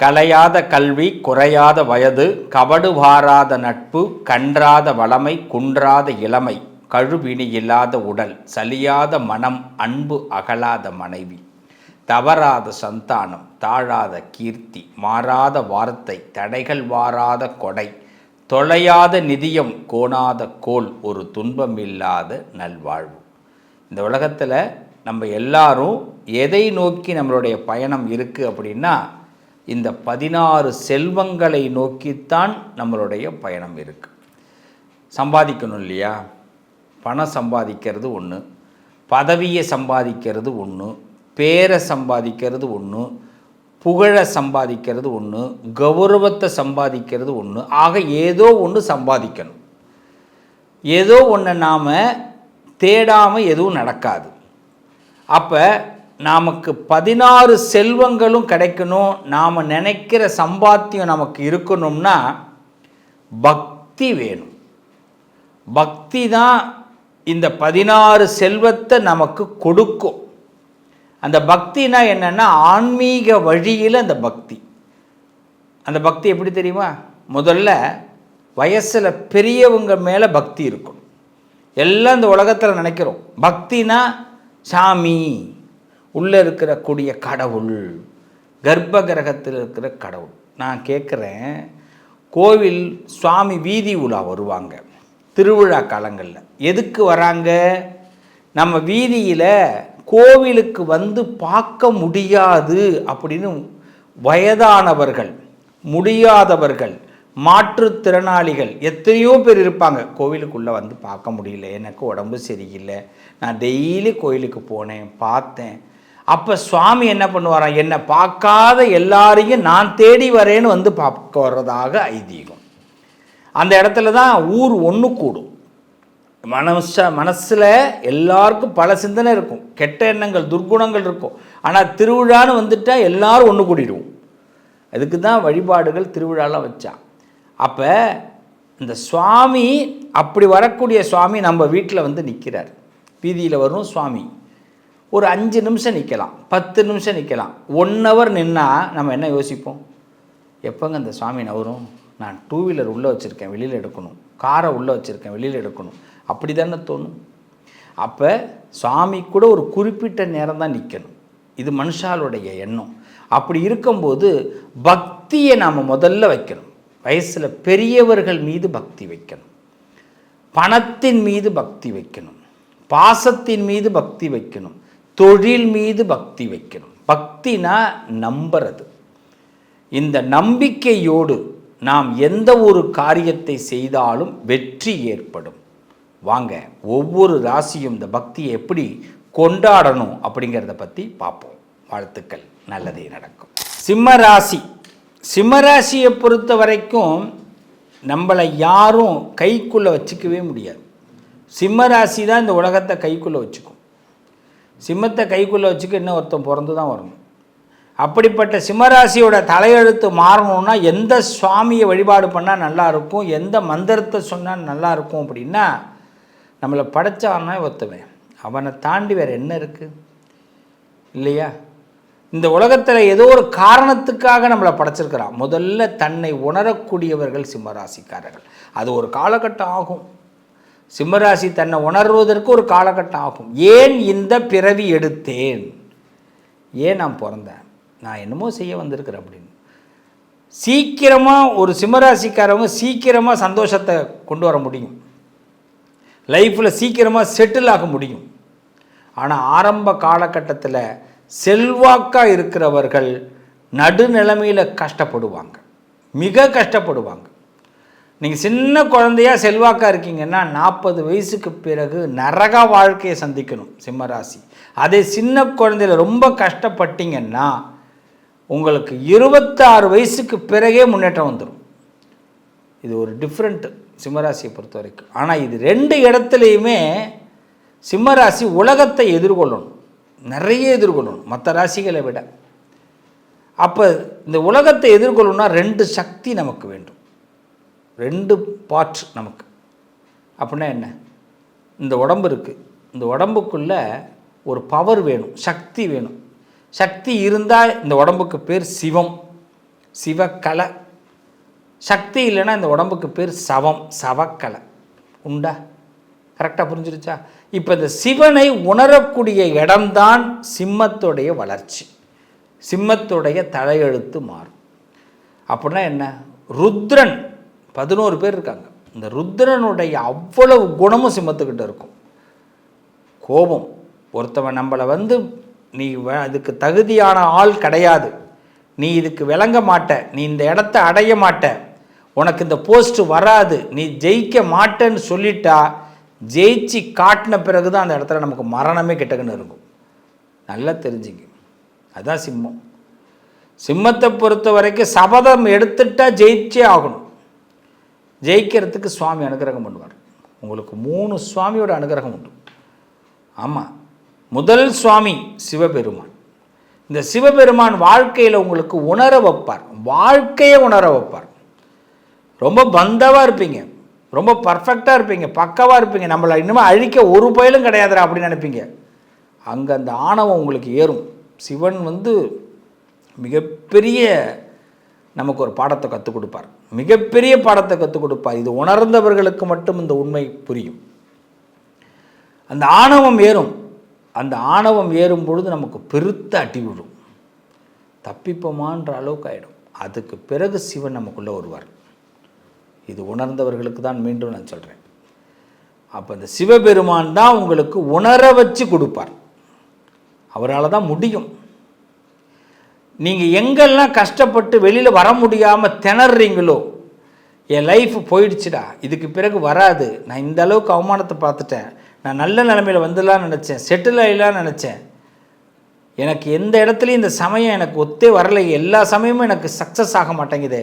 கலையாத கல்வி குறையாத வயது கபடு வாராத நட்பு கன்றாத வளமை குன்றாத இளமை கழுவினி இல்லாத உடல் சலியாத மனம் அன்பு அகலாத மனைவி தவறாத சந்தானம் தாழாத கீர்த்தி மாறாத வார்த்தை தடைகள் வாராத கொடை தொலையாத நிதியம் கோணாத கோல் ஒரு துன்பமில்லாத நல்வாழ்வு. இந்த உலகத்தில் நம்ம எல்லாரும் எதை நோக்கி நம்மளுடைய பயணம் இருக்குது அப்படின்னா இந்த பதினாறு செல்வங்களை நோக்கித்தான் நம்மளுடைய பயணம் இருக்குது சம்பாதிக்கணும் இல்லையா? பணம் சம்பாதிக்கிறது ஒன்று பதவியை சம்பாதிக்கிறது ஒன்று பேரை சம்பாதிக்கிறது ஒன்று புகழை சம்பாதிக்கிறது ஒன்று கௌரவத்தை சம்பாதிக்கிறது ஒன்று ஆக ஏதோ ஒன்று சம்பாதிக்கணும். ஏதோ ஒன்று நாம் தேடாமல் எதுவும் நடக்காது. அப்போ நமக்கு பதினாறு செல்வங்களும் கிடைக்கணும். நாம் நினைக்கிற சம்பாத்தியம் நமக்கு இருக்கணும்னா பக்தி வேணும். பக்தி தான் இந்த பதினாறு செல்வத்தை நமக்கு கொடுக்கும். அந்த பக்தினா என்னென்னா ஆன்மீக வழியில் அந்த பக்தி. அந்த பக்தி எப்படி தெரியுமா? முதல்ல வயசில் பெரியவங்க மேலே பக்தி இருக்கணும். எல்லாம் இந்த உலகத்தில் நினைக்கிறோம். பக்தினா சாமி. உள்ளே இருக்கிற கூடிய கடவுள் கர்ப்ப கிரகத்தில் இருக்கிற கடவுள். நான் கேட்குறேன் கோவில் சுவாமி வீதி உலா வருவாங்க திருவிழா காலங்களில். எதுக்கு வராங்க? நம்ம வீதியில் கோவிலுக்கு வந்து பார்க்க முடியாது அப்படின்னு வயதானவர்கள் முடியாதவர்கள் மாற்றுத்திறனாளிகள் எத்தனையோ பேர் இருப்பாங்க. கோவிலுக்குள்ளே வந்து பார்க்க முடியல எனக்கு உடம்பு சரியில்லை. நான் டெய்லி கோயிலுக்கு போனேன் பார்த்தேன். அப்போ சுவாமி என்ன பண்ணுவாராம்? என்னை பார்க்காத எல்லாரையும் நான் தேடி வரேன்னு வந்து பார்க்க வர்றதாக ஐதீகம். அந்த இடத்துல தான் ஊர் ஒன்று கூடும். மனச மனசில் எல்லாருக்கும் பல சிந்தனை இருக்கும். கெட்ட எண்ணங்கள் துர்க்குணங்கள் இருக்கும். ஆனால் திருவிழான்னு வந்துட்டால் எல்லாரும் ஒன்று கூடிடுவோம். அதுக்கு தான் வழிபாடுகள் திருவிழாலாம் வச்சான் அப்போ இந்த சுவாமி அப்படி வரக்கூடிய சுவாமி நம்ம வீட்டில் வந்து நிற்கிறார் வீதியில் வரும் சுவாமி. ஒரு அஞ்சு நிமிஷம் நிற்கலாம் பத்து நிமிஷம் நிற்கலாம் ஒன் ஹவர் நின்னால் நம்ம என்ன யோசிப்போம்? எப்போங்க அந்த சுவாமி நவரும்? நான் டூ வீலர் உள்ளே வச்சுருக்கேன் வெளியில் எடுக்கணும். காரை உள்ளே வச்சுருக்கேன் வெளியில் எடுக்கணும். அப்படி தானே தோணும். அப்போ சுவாமி கூட ஒரு குறிப்பிட்ட நேரம் தான் நிற்கணும் இது மனுஷாலுடைய எண்ணம். அப்படி இருக்கும்போது பக்தியை நாம் முதல்ல வைக்கணும். வயசில் பெரியவர்கள் மீது பக்தி வைக்கணும். பணத்தின் மீது பக்தி வைக்கணும். பாசத்தின் மீது பக்தி வைக்கணும். தொழில் மீது பக்தி வைக்கணும். பக்தினா நம்புறது. இந்த நம்பிக்கையோடு நாம் எந்த ஒரு காரியத்தை செய்தாலும் வெற்றி ஏற்படும். வாங்க ஒவ்வொரு ராசியும் இந்த பக்தியை எப்படி கொண்டாடணும் அப்படிங்கிறத பற்றி பார்ப்போம். வாழ்த்துக்கள். நல்லதே நடக்கும். சிம்ம ராசி. சிம்ம ராசியை பொறுத்த வரைக்கும் நம்மளை யாரும் கைக்குள்ளே வச்சுக்கவே முடியாது. சிம்ம ராசி தான் இந்த உலகத்தை கைக்குள்ளே வச்சுக்கும். சிம்மத்தை கைக்குள்ளே வச்சுக்க இன்னும் ஒருத்தன் பிறந்து தான் வரணும். அப்படிப்பட்ட சிம்மராசியோட தலையெழுத்து மாறணும்னா எந்த சுவாமியை வழிபாடு பண்ணால் நல்லாயிருக்கும் எந்த மந்திரத்தை சொன்னால் நல்லாயிருக்கும் அப்படின்னா நம்மளை படைச்சான்னா ஒருத்தவன் அவனை தாண்டி வேறு என்ன இருக்குது இல்லையா? இந்த உலகத்தில் ஏதோ ஒரு காரணத்துக்காக நம்மளை படைச்சிருக்கிறான். முதல்ல தன்னை உணரக்கூடியவர்கள் சிம்மராசிக்காரர்கள். அது ஒரு காலகட்டம் ஆகும். சிம்மராசி தன்னை உணர்வதற்கு ஒரு காலகட்டம் ஆகும். ஏன் இந்த பிறவி எடுத்தேன்? ஏன் நான் பிறந்தேன்? நான் என்னமோ செய்ய வந்திருக்கிறேன் அப்படின்னு. சீக்கிரமாக ஒரு சிம்மராசிக்காரவங்க சீக்கிரமாக சந்தோஷத்தை கொண்டு வர முடியும். லைஃப்பில் சீக்கிரமாக செட்டில் ஆக முடியும். ஆனால் ஆரம்ப காலகட்டத்தில் செல்வாக்காக இருக்கிறவர்கள் நடுநிலைமையில் கஷ்டப்படுவாங்க. மிக கஷ்டப்படுவாங்க. நீங்கள் சின்ன குழந்தையா செல்வாக்காக இருக்கீங்கன்னா நாற்பது வயசுக்கு பிறகு நரக வாழ்க்கையை சந்திக்கணும் சிம்மராசி அதே சின்ன குழந்தையில ரொம்ப கஷ்டப்பட்டீங்கன்னா உங்களுக்கு இருபத்தாறு வயசுக்கு பிறகே முன்னேற்றம் வந்துடும் இது ஒரு டிஃப்ரெண்ட்டு சிம்மராசியை பொறுத்த வரைக்கும் ஆனால் இது ரெண்டு இடத்துலையுமே சிம்மராசி உலகத்தை எதிர்கொள்ளணும். நிறைய எதிர்கொள்ளணும் மற்ற ராசிகளை விட. அப்போ இந்த உலகத்தை எதிர்கொள்ளணும்னா ரெண்டு சக்தி நமக்கு வேண்டும். ரெண்டு பார்ட் நமக்கு. அப்படின்னா என்ன? இந்த உடம்பு இருக்குது இந்த உடம்புக்குள்ளே ஒரு பவர் வேணும் சக்தி வேணும். சக்தி இருந்தால் இந்த உடம்புக்கு பேர் சிவம் சிவக்கலை. சக்தி இல்லைன்னா இந்த உடம்புக்கு பேர் சவம் சவக்கலை. உண்டா? கரெக்டாக புரிஞ்சிருச்சா? இப்போ இந்த சிவனை உணரக்கூடிய இடம்தான் சிம்மத்துடைய வளர்ச்சி. சிம்மத்துடைய தலையெழுத்து மாறும். அப்படின்னா என்ன? ருத்ரன் பதினோரு பேர் இருக்காங்க. இந்த ருத்ரனுடைய அவ்வளவு குணமும் சிம்மத்துக்கிட்ட இருக்கும். கோபம். ஒருத்தவன் நம்மளை வந்து நீ வ- அதுக்கு தகுதியான ஆள் கிடையாது. நீ இதுக்கு விளங்க மாட்ட. நீ இந்த இடத்த அடைய மாட்ட. உனக்கு இந்த போஸ்ட் வராது. நீ ஜெயிக்க மாட்டேன்னு சொல்லிட்டா ஜெயிச்சு காட்டின பிறகு தான் அந்த இடத்துல நமக்கு மரணமே கிட்டக்குன்னு இருக்கும். நல்லா தெரிஞ்சுங்க. அதுதான் சிம்மம். சிம்மத்தை பொறுத்த வரைக்கும் சபதம் எடுத்துட்டா ஜெயிச்சே ஆகணும். ஜெயிக்கிறதுக்கு சுவாமி அனுகிரகம் பண்ணுவார். உங்களுக்கு மூணு சுவாமியோட அனுகிரகம் உண்டு. ஆமாம் முதல் சுவாமி சிவபெருமான். இந்த சிவபெருமான் வாழ்க்கையில் உங்களுக்கு உணர வைப்பார். வாழ்க்கையை உணர வைப்பார். ரொம்ப பந்தவாக இருப்பீங்க. ரொம்ப பர்ஃபெக்டாக இருப்பீங்க. பக்கவாக இருப்பீங்க. நம்மளை இன்னுமே அழிக்க ஒரு பயலும் கிடையாதுடா அப்படின்னு நினைப்பீங்க. அங்கே அந்த ஆணவம் உங்களுக்கு ஏறும். சிவன் வந்து மிகப்பெரிய நமக்கு ஒரு பாடத்தை கற்றுக் கொடுப்பார். மிகப்பெரிய பாடத்தை கற்றுக் கொடுப்பார். இது உணர்ந்தவர்களுக்கு மட்டும் இந்த உண்மை புரியும். அந்த ஆணவம் ஏறும். அந்த ஆணவம் ஏறும் பொழுது நமக்கு பெருத்த அடி விழும். தப்பிப்போமான்ற அளவுக்கு ஆகிடும் அதுக்கு பிறகு சிவன் நமக்குள்ளே வருவார். இது உணர்ந்தவர்களுக்கு தான் மீண்டும் நான் சொல்கிறேன் அப்போ இந்த சிவபெருமான் தான் உங்களுக்கு உணர வச்சு கொடுப்பார். அவரால் தான் முடியும். நீங்கள் எங்கெல்லாம் கஷ்டப்பட்டு வெளியில் வர முடியாமல் திணறீங்களோ என் லைஃப் போயிடுச்சுடா. இதுக்கு பிறகு வராது. நான் இந்த அளவுக்கு அவமானத்தை பார்த்துட்டேன். நான் நல்ல நிலமையில் வந்துடலாம்னு நினச்சேன். செட்டில் ஆகிடலாம்னு நினச்சேன். எனக்கு எந்த இடத்துலையும் இந்த சமயம் எனக்கு ஒத்தே வரலை. எல்லா சமயமும் எனக்கு சக்ஸஸ் ஆக மாட்டேங்குது.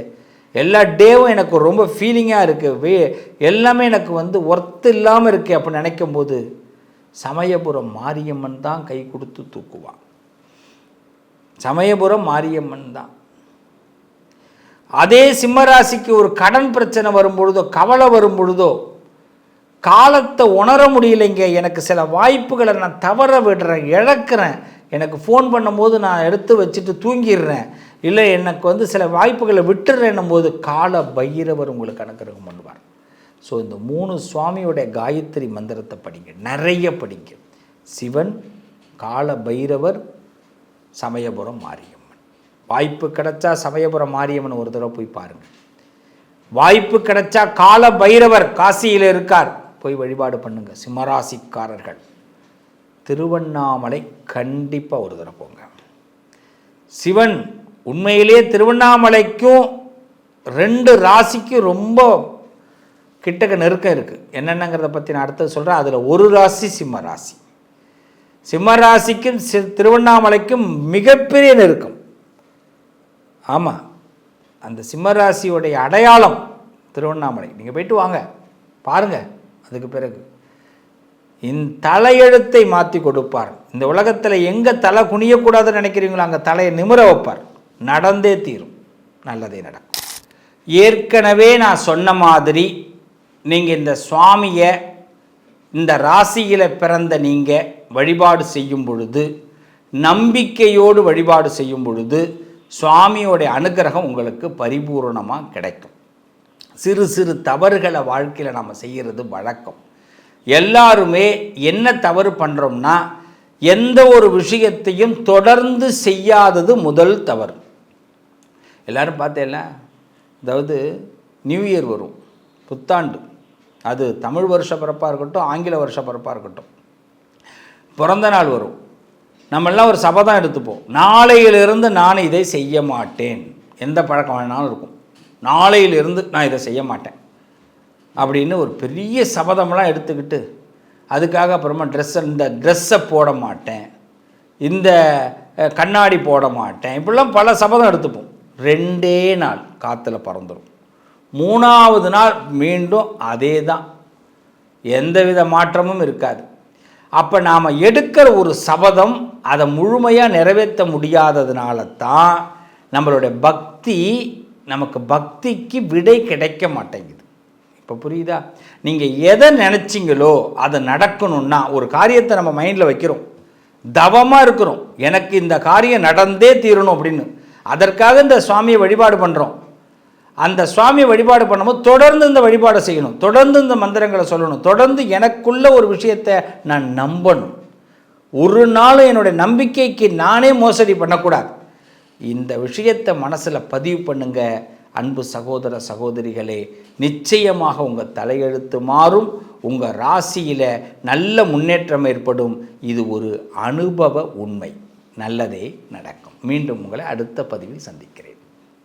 எல்லா டேவும் எனக்கு ரொம்ப ஃபீலிங்காக இருக்குது வே எல்லாமே எனக்கு வந்து ஒர்த்து இல்லாமல் இருக்குது அப்படின்னு நினைக்கும் போது சமயபுரம் மாரியம்மன் தான் கை கொடுத்து தூக்குவான். சமயபுரம் மாரியம்மன் தான். அதே சிம்மராசிக்கு ஒரு கடன் பிரச்சனை வரும்பொழுதோ கவலை வரும் பொழுதோ காலத்தை உணர முடியலைங்க. எனக்கு சில வாய்ப்புகளை நான் தவற விடுறேன் இழக்கிறேன். எனக்கு ஃபோன் பண்ணும்போது நான் எடுத்து வச்சுட்டு தூங்கிடுறேன். இல்லை எனக்கு வந்து சில வாய்ப்புகளை விட்டுறேன்னும் போது கால பைரவர் உங்களுக்கு அனுக்கிரகம் பண்ணுவார். ஸோ இந்த மூணு சுவாமியுடைய காயத்ரி மந்திரத்தை படிங்க. நிறைய படிங்க. சிவன் கால பைரவர் சமயபுரம் மாரியம்மன். வாய்ப்பு கிடைச்சா சமயபுரம் மாரியம்மன் ஒரு தடவை போய் பாருங்கள் வாய்ப்பு கிடைச்சா கால பைரவர் காசியில் இருக்கார். போய் வழிபாடு பண்ணுங்க சிம்மராசிக்காரர்கள். திருவண்ணாமலை கண்டிப்பாக ஒரு தடவை போங்க. சிவன் உண்மையிலே திருவண்ணாமலைக்கும் ரெண்டு ராசிக்கும் ரொம்ப கிட்டக்க நெருக்கம் இருக்குது என்னென்னங்கிறத பற்றி நான் அடுத்தது சொல்கிறேன் அதில் ஒரு ராசி சிம்ம ராசி. சிம்மராசிக்கும் சி திருவண்ணாமலைக்கும் மிகப்பெரிய நெருக்கம். ஆமாம் அந்த சிம்மராசியோடைய அடையாளம் திருவண்ணாமலை. நீங்கள் போயிட்டு வாங்க பாருங்கள் அதுக்கு பிறகு. இந்த தலையெழுத்தை மாற்றி கொடுப்பார். இந்த உலகத்தில் எங்கே தலை குனியக்கூடாதுன்னு நினைக்கிறீங்களோ அங்கே தலையை நிமிர வைப்பார். நடந்தே தீரும். நல்லதே நடக்கும். ஏற்கனவே நான் சொன்ன மாதிரி நீங்கள் இந்த சுவாமியை இந்த ராசியில் பிறந்த நீங்கள் வழிபாடு செய்யும் பொழுது நம்பிக்கையோடு வழிபாடு செய்யும் பொழுது சுவாமியோடைய அனுகிரகம் உங்களுக்கு பரிபூரணமாக கிடைக்கும். சிறு சிறு தவறுகளை வாழ்க்கையில் நம்ம செய்கிறது வழக்கம். எல்லாருமே என்ன தவறு பண்ணுறோம்னா எந்த ஒரு விஷயத்தையும் தொடர்ந்து செய்யாதது முதல் தவறு. எல்லாரும் பார்த்தேல்ல? அதாவது நியூ இயர் வரும் புத்தாண்டு. அது தமிழ் வருஷ பிறப்பாக இருக்கட்டும் ஆங்கில வருஷ பிறப்பாக இருக்கட்டும். பிறந்த நாள் வரும். நம்மெல்லாம் ஒரு சபதம் எடுத்துப்போம். நாளையிலிருந்து நான் இதை செய்ய மாட்டேன். எந்த பழக்கம் வேணாலும் இருக்கும். நாளையிலிருந்து நான் இதை செய்ய மாட்டேன். அப்படின்னு ஒரு பெரிய சபதம்லாம் எடுத்துக்கிட்டு அதுக்காக அப்புறமா ட்ரெஸ்ஸை இந்த ட்ரெஸ்ஸை போட மாட்டேன். இந்த கண்ணாடி போட மாட்டேன். இப்படிலாம் பல சபதம் எடுத்துப்போம். ரெண்டே நாள் காற்றுல பறந்துடும் மூணாவது நாள் மீண்டும் அதே தான் எந்தவித மாற்றமும் இருக்காது. அப்போ நாம் எடுக்கிற ஒரு சபதம் அதை முழுமையாக நிறைவேற்ற முடியாததுனால தான் நம்மளுடைய பக்தி நமக்கு பக்திக்கு விடை கிடைக்க மாட்டேங்குது. இப்போ புரியுதா? நீங்கள் எதை நினச்சிங்களோ அதை நடக்கணும்னா ஒரு காரியத்தை நம்ம மைண்டில் வைக்கிறோம். தவமாக இருக்கிறோம். எனக்கு இந்த காரியம் நடந்தே தீரணும் அப்படின்னு. அதற்காக இந்த சுவாமியை வழிபாடு பண்ணுறோம் அந்த சுவாமியை வழிபாடு பண்ணும்போது தொடர்ந்து இந்த வழிபாடை செய்யணும். தொடர்ந்து இந்த மந்திரங்களை சொல்லணும். தொடர்ந்து எனக்குள்ள ஒரு விஷயத்தை நான் நம்பணும். ஒரு நாளும் என்னுடைய நம்பிக்கைக்கு நானே மோசடி பண்ணக்கூடாது. இந்த விஷயத்தை மனசில் பதிவு பண்ணுங்க. அன்பு சகோதர சகோதரிகளே நிச்சயமாக உங்கள் தலையெழுத்து மாறும். உங்கள் ராசியில் நல்ல முன்னேற்றம் ஏற்படும். இது ஒரு அனுபவ உண்மை. நல்லதே நடக்கும். மீண்டும் உங்களை அடுத்த பதிவில் சந்திக்கிறேன்.